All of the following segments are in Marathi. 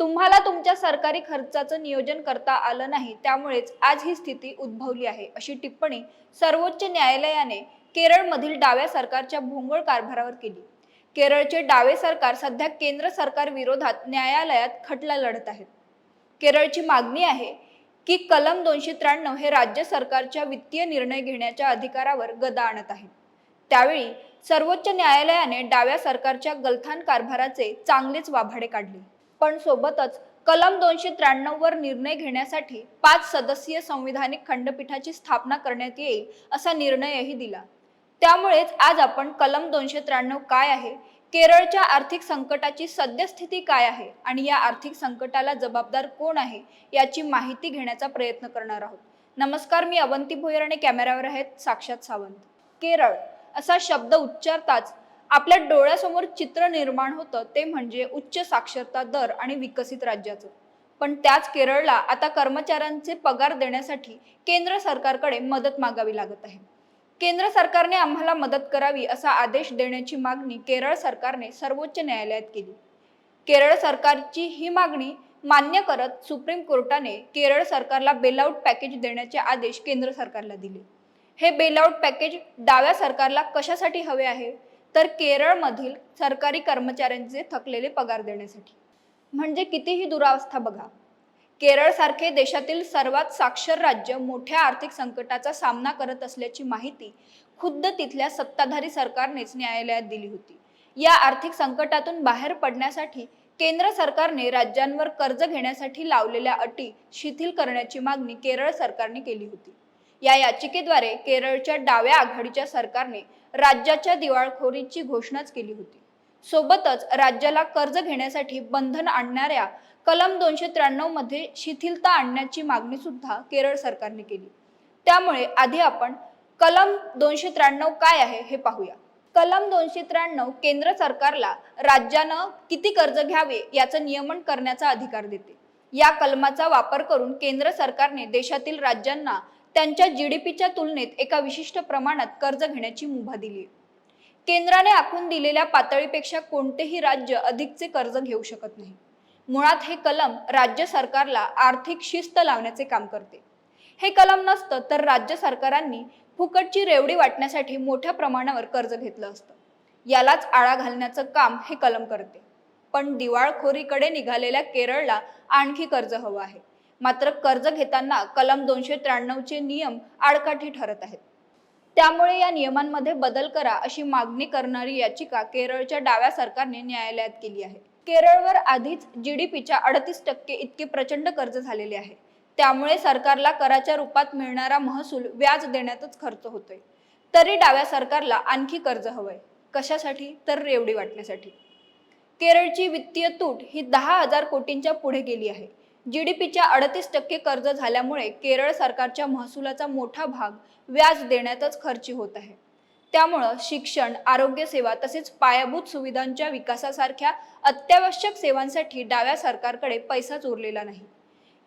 तुम्हाला तुमच्या सरकारी खर्चाचं नियोजन करता आलं नाही त्यामुळेच आज ही स्थिती उद्भवली आहे अशी टिप्पणी सर्वोच्च न्यायालयाने केरळमधील डाव्या सरकारच्या भोंगळ कारभारावर केली. केरळचे डावे सरकार सध्या केंद्र सरकार विरोधात न्यायालयात खटला लढत आहेत. केरळची मागणी आहे की कलम दोनशे त्र्याण्णव हे राज्य सरकारच्या वित्तीय निर्णय घेण्याच्या अधिकारावर गदा आणत आहे. त्यावेळी सर्वोच्च न्यायालयाने डाव्या सरकारच्या गलथान कारभाराचे चांगलेच वाभाडे काढले. पण सोबतच कलम दोनशे त्र्याण्णव वर निर्णय घेण्यासाठी पाच सदस्यीय संविधानिक खंडपीठाची स्थापना करण्यात येईल असा निर्णयही दिला. त्यामुळेच आज आपण कलम दोनशे त्र्याण्णव काय आहे केरळच्या आर्थिक संकटाची सद्यस्थिती काय आहे आणि या आर्थिक संकटाला जबाबदार कोण आहे याची माहिती घेण्याचा प्रयत्न करणार आहोत. नमस्कार मी अवंती भोयर आणि कॅमेऱ्यावर आहेत साक्षात सावंत. केरळ असा शब्द उच्चारताच आपल्या डोळ्यासमोर चित्र निर्माण होतं ते म्हणजे उच्च साक्षरता दर आणि विकसित राज्याचं. पण त्याच केरळला आता कर्मचाऱ्यांचे पगार देण्यासाठी केंद्र सरकारकडे मदत मागावी लागत आहे. केंद्र सरकारने आम्हाला मदत करावी असा आदेश देण्याची मागणी केरळ सरकारने सर्वोच्च न्यायालयात केली. केरळ सरकारची ही मागणी मान्य करत सुप्रीम कोर्टाने केरळ सरकारला बेलआउट पॅकेज देण्याचे आदेश केंद्र सरकारला दिले. हे बेलआउट पॅकेज डाव्या सरकारला कशासाठी हवे आहे? तर केरळमधील सरकारी कर्मचाऱ्यांचे थकलेले पगार देण्यासाठी. म्हणजे कितीही दुरावस्था बघा. केरळसारखे देशातील सर्वात साक्षर राज्य मोठ्या आर्थिक संकटाचा सामना करत असल्याची माहिती खुद्द तिथल्या सत्ताधारी सरकारनेच न्यायालयात दिली होती. या आर्थिक संकटातून बाहेर पडण्यासाठी केंद्र सरकारने राज्यांवर कर्ज घेण्यासाठी लावलेल्या अटी शिथिल करण्याची मागणी केरळ सरकारने केली होती. या याचिकेद्वारे केरळच्या डाव्या आघाडीच्या सरकारने राज्याच्या दिवाळखोरीची घोषणाच केली होती. सोबतच राज्याला कर्ज घेण्यासाठी बंधन आणणाऱ्या कलम दोनशे त्र्याण्णवमध्ये शिथिलता आणण्याची मागणी सुद्धा केरळ सरकारने केली. त्यामुळे आधी आपण कलम दोनशे त्र्याण्णव काय आहे हे पाहूया. कलम दोनशे त्र्याण्णव केंद्र सरकारला राज्यानं किती कर्ज घ्यावे याचं नियमन करण्याचा अधिकार देते. या कलमाचा वापर करून केंद्र सरकारने देशातील राज्यांना त्यांच्या जी डी पीच्या तुलनेत एका विशिष्ट प्रमाणात कर्ज घेण्याची मुभा दिली केंद्राने आखून दिलेल्या पातळीपेक्षा कोणतेही राज्य अधिकचे कर्ज घेऊ शकत नाही. मुळात हे कलम राज्य सरकारला आर्थिक शिस्त लावण्याचे काम करते. हे कलम नसतं तर राज्य सरकारांनी फुकटची रेवडी वाटण्यासाठी मोठ्या प्रमाणावर कर्ज घेतलं असतं. यालाच आळा घालण्याचं काम हे कलम करते. पण दिवाळखोरीकडे निघालेल्या केरळला आणखी कर्ज हवं आहे. मात्र कर्ज घेताना कलम दोनशे त्र्याण्णवचे नियम आडकाठी ठरत आहेत. त्यामुळे या नियमांमध्ये बदल करा अशी मागणी करणारी याचिका केरळच्या डाव्या सरकारने न्यायालयात केली आहे. केरळवर आधीच जी डी पीच्या अडतीस टक्के इतके प्रचंड कर्ज झालेले आहे. त्यामुळे सरकारला कराच्या रूपात मिळणारा महसूल व्याज देण्यातच खर्च होतोय. तरी डाव्या सरकारला आणखी कर्ज हवंय. कशासाठी? तर रेवडी वाटण्यासाठी. केरळची वित्तीय तूट ही दहा हजार कोटींच्या पुढे गेली आहे. जी डी पीच्या अडतीस टक्के कर्ज झाल्यामुळे केरळ सरकारच्या महसुलाचा मोठा भाग व्याज देण्यातच खर्ची होत आहे. त्यामुळं शिक्षण आरोग्यसेवा तसेच पायाभूत सुविधांच्या विकासासारख्या अत्यावश्यक सेवांसाठी डाव्या सरकारकडे पैसाच उरलेला नाही.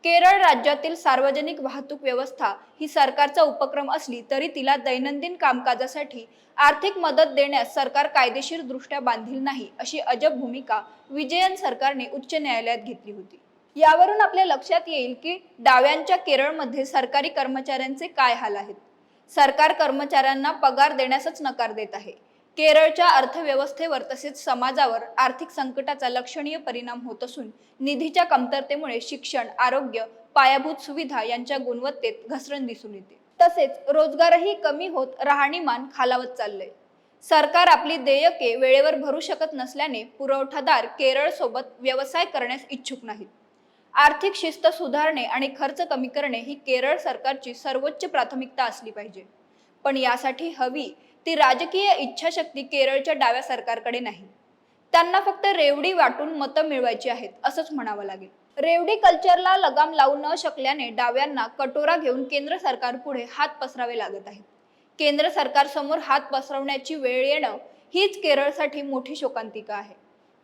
केरळ राज्यातील सार्वजनिक वाहतूक व्यवस्था ही सरकारचा उपक्रम असली तरी तिला दैनंदिन कामकाजासाठी आर्थिक मदत देण्यास सरकार कायदेशीर दृष्ट्या बांधील नाही अशी अजब भूमिका विजयन सरकारने उच्च न्यायालयात घेतली होती. यावरून आपल्या लक्षात येईल की डाव्यांच्या केरळमध्ये सरकारी कर्मचाऱ्यांचे काय हाल आहेत. सरकार कर्मचाऱ्यांना पगार देण्यासच नकार देत आहे. केरळच्या अर्थव्यवस्थेवर तसेच समाजावर आर्थिक संकटाचा लक्षणीय परिणाम होत असून निधीच्या कमतरतेमुळे शिक्षण आरोग्य पायाभूत सुविधा यांच्या गुणवत्तेत घसरण दिसून येते. तसेच रोजगारही कमी होत राहणीमान खालावत चाललंय. सरकार आपली देयके वेळेवर भरू शकत नसल्याने पुरवठादार केरळ सोबत व्यवसाय करण्यास इच्छुक नाहीत. आर्थिक शिस्त सुधारणे आणि खर्च कमी करणे ही केरळ सरकारची सर्वोच्च प्राथमिकता असली पाहिजे. पण यासाठी हवी ती राजकीय इच्छाशक्ती केरळच्या डाव्या सरकारकडे नाही. त्यांना फक्त रेवडी वाटून मतं मिळवायची आहेत असंच म्हणावं लागेल. रेवडी कल्चरला लगाम लावू न शकल्याने डाव्यांना कटोरा घेऊन केंद्र सरकार पुढे हात पसरावे लागत आहेत केंद्र सरकारसमोर हात पसरवण्याची वेळ येणं हीच केरळसाठी मोठी शोकांतिका आहे.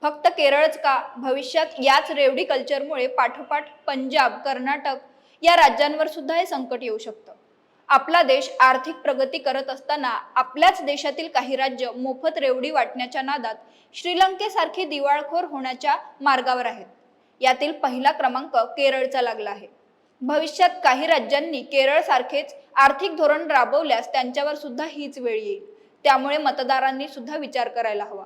फक्त केरळच का? भविष्यात याच रेवडी कल्चरमुळे पाठोपाठ पंजाब कर्नाटक या राज्यांवर सुद्धा हे संकट येऊ शकतं. आपला देश आर्थिक प्रगती करत असताना आपल्याच देशातील काही राज्य मोफत रेवडी वाटण्याच्या नादात श्रीलंकेसारखी दिवाळखोर होण्याच्या मार्गावर आहेत. यातील पहिला क्रमांक केरळचा लागला आहे. भविष्यात काही राज्यांनी केरळ सारखेच आर्थिक धोरण राबवल्यास त्यांच्यावर सुद्धा हीच वेळ येईल. त्यामुळे मतदारांनी सुद्धा विचार करायला हवा.